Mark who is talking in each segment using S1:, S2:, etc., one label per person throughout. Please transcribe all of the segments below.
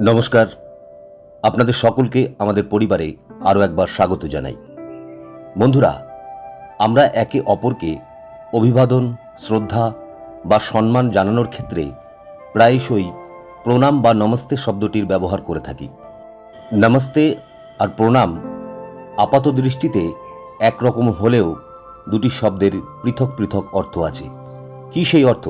S1: নমস্কার। আপনাদের সকলকে আমাদের পরিবারে আরও একবার স্বাগত জানাই। বন্ধুরা, আমরা একে অপরকে অভিবাদন, শ্রদ্ধা বা সম্মান জানানোর ক্ষেত্রে প্রায়শই প্রণাম বা নমস্তে শব্দটির ব্যবহার করে থাকি। নমস্তে আর প্রণাম আপাত দৃষ্টিতে একরকম হলেও দুটি শব্দের পৃথক পৃথক অর্থ আছে। কী সেই অর্থ?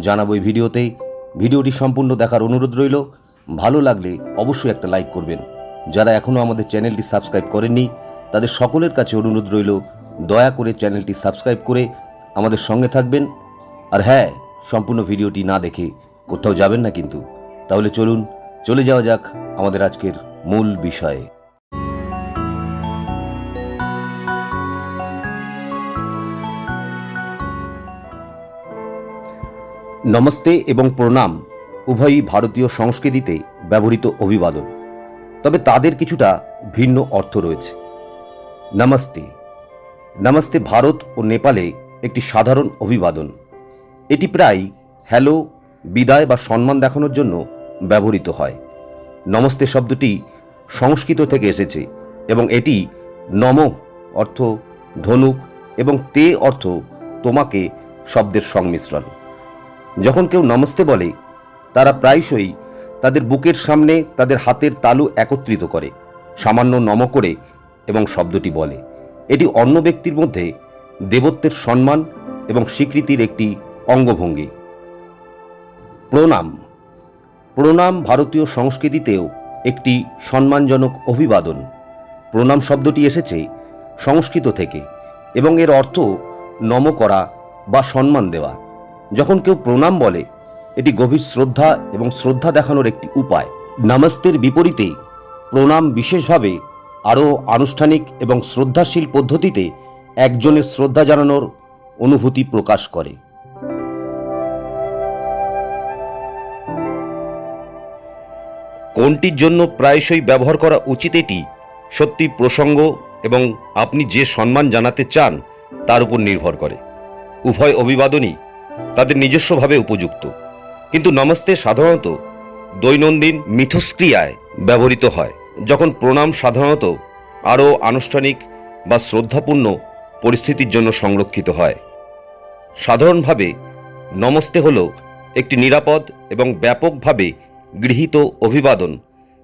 S1: জানাব এই ভিডিওতে। ভিডিওটি সম্পূর্ণ দেখার অনুরোধ রইল। ভালো লাগলে অবশ্যই একটা লাইক করবেন। যারা এখনও আমাদের চ্যানেলটি সাবস্ক্রাইব করেননি, তাদের সকলের কাছে অনুরোধ রইল, দয়া করে চ্যানেলটি সাবস্ক্রাইব করে আমাদের সঙ্গে থাকবেন। আর হ্যাঁ সম্পূর্ণ ভিডিওটি না দেখে কোথাও যাবেন না কিন্তু। তাহলে চলুন, চলে যাওয়া যাক আমাদের আজকের মূল বিষয়ে। নমস্তে এবং প্রণাম। উভয়ই ভারতীয় সংস্কৃতিতে ব্যবহৃত অভিবাদন। তবে তাদের কিছুটা ভিন্ন অর্থ রয়েছে। নমস্তে। নমস্তে ভারত ও নেপালে একটি সাধারণ অভিবাদন। এটি প্রায় হ্যালো, বিদায় বা সম্মান দেখানোর জন্য ব্যবহৃত হয়। নমস্তে শব্দটি সংস্কৃত থেকে এসেছে এবং এটি নম অর্থ ধনুক এবং তে অর্থ তোমাকে শব্দের সংমিশ্রণ। যখন কেউ নমস্তে বলে তারা প্রায়শই তাদের বুকের সামনে তাদের হাতের তালু একত্রিত করে, সামান্য নম করে এবং শব্দটি বলে। এটি অন্য ব্যক্তির মধ্যে দেবত্বের সম্মান এবং স্বীকৃতির একটি অঙ্গভঙ্গি। প্রণাম। প্রণাম ভারতীয় সংস্কৃতিতেও একটি সম্মানজনক অভিবাদন। প্রণাম শব্দটি এসেছে সংস্কৃত থেকে এবং এর অর্থ নম করা বা সম্মান দেওয়া। যখন কেউ প্রণাম বলে এটি গভীর শ্রদ্ধা এবং শ্রদ্ধা দেখানোর একটি উপায়। নামাস্তের বিপরীতে প্রণাম বিশেষভাবে আরও আনুষ্ঠানিক এবং শ্রদ্ধাশীল পদ্ধতিতে একজনের শ্রদ্ধা জানানোর অনুভূতি প্রকাশ করে। কোনটির জন্য প্রায়শই ব্যবহার করা উচিত এটি, সত্যি প্রসঙ্গ এবং আপনি যে সম্মান জানাতে চান তার উপর নির্ভর করে। উভয় অভিবাদনই তাদের নিজস্বভাবে উপযুক্ত। কিন্তু নমস্তে সাধারণত দৈনন্দিন মিথস্ক্রিয়ায় ব্যবহৃত হয়। যখন প্রণাম সাধারণত আরও আনুষ্ঠানিক বা শ্রদ্ধাপূর্ণ পরিস্থিতির জন্য সংরক্ষিত হয়। সাধারণভাবে নমস্তে হল একটি নিরাপদ এবং ব্যাপকভাবে গৃহীত অভিবাদন,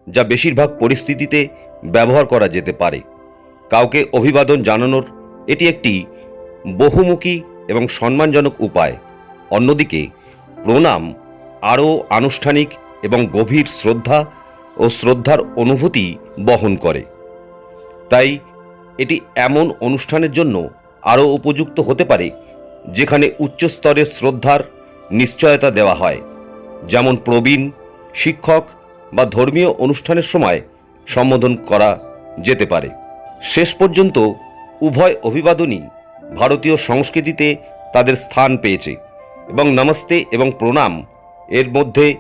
S1: যা বেশিরভাগ পরিস্থিতিতে ব্যবহার করা যেতে পারে। কাউকে অভিবাদন জানানোর এটি একটি বহুমুখী এবং সম্মানজনক উপায়। অন্যদিকে প্রণাম আরও আনুষ্ঠানিক এবং গভীর শ্রদ্ধা ও শ্রদ্ধার অনুভূতি বহন করে। তাই এটি এমন অনুষ্ঠানের জন্য আরও উপযুক্ত হতে পারে, যেখানে উচ্চস্তরের শ্রদ্ধার নিশ্চয়তা দেওয়া হয়। যেমন প্রবীণ, শিক্ষক বা ধর্মীয় অনুষ্ঠানের সময় সম্বোধন করা যেতে পারে। শেষ পর্যন্ত উভয় অভিবাদনই ভারতীয় সংস্কৃতিতে তাদের স্থান পেয়েছে এবং নমস্তে এবং প্রণাম এর মধ্যে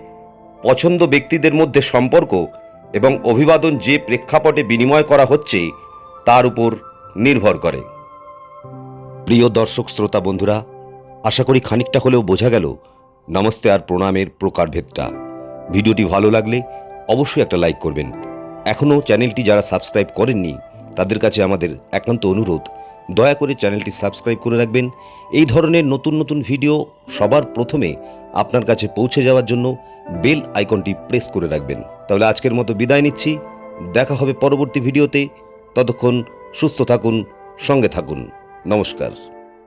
S1: পছন্দ ব্যক্তিদের মধ্যে সম্পর্ক এবং অভিবাদন যে প্রেক্ষাপটে বিনিময় করা হচ্ছে, তার উপর নির্ভর করে। প্রিয় দর্শক, শ্রোতা বন্ধুরা, আশা করি খানিকটা হলেও বোঝা গেল নমস্তে আর প্রণামের প্রকারভেদটা। ভিডিওটি ভালো লাগলে অবশ্যই একটা লাইক করবেন। এখনও চ্যানেলটি যারা সাবস্ক্রাইব করেননি, তাদের কাছে আমাদের একান্ত অনুরোধ দয়া করে চ্যানেলটি সাবস্ক্রাইব করে রাখবেন। এই ধরনের নতুন নতুন ভিডিও সবার প্রথমে আপনার কাছে পৌঁছে যাওয়ার জন্য বেল আইকনটি প্রেস করে রাখবেন। তাহলে আজকের মতো বিদায় নিচ্ছি। দেখা হবে পরবর্তী ভিডিওতে। ততক্ষণ সুস্থ থাকুন, সঙ্গে থাকুন। নমস্কার।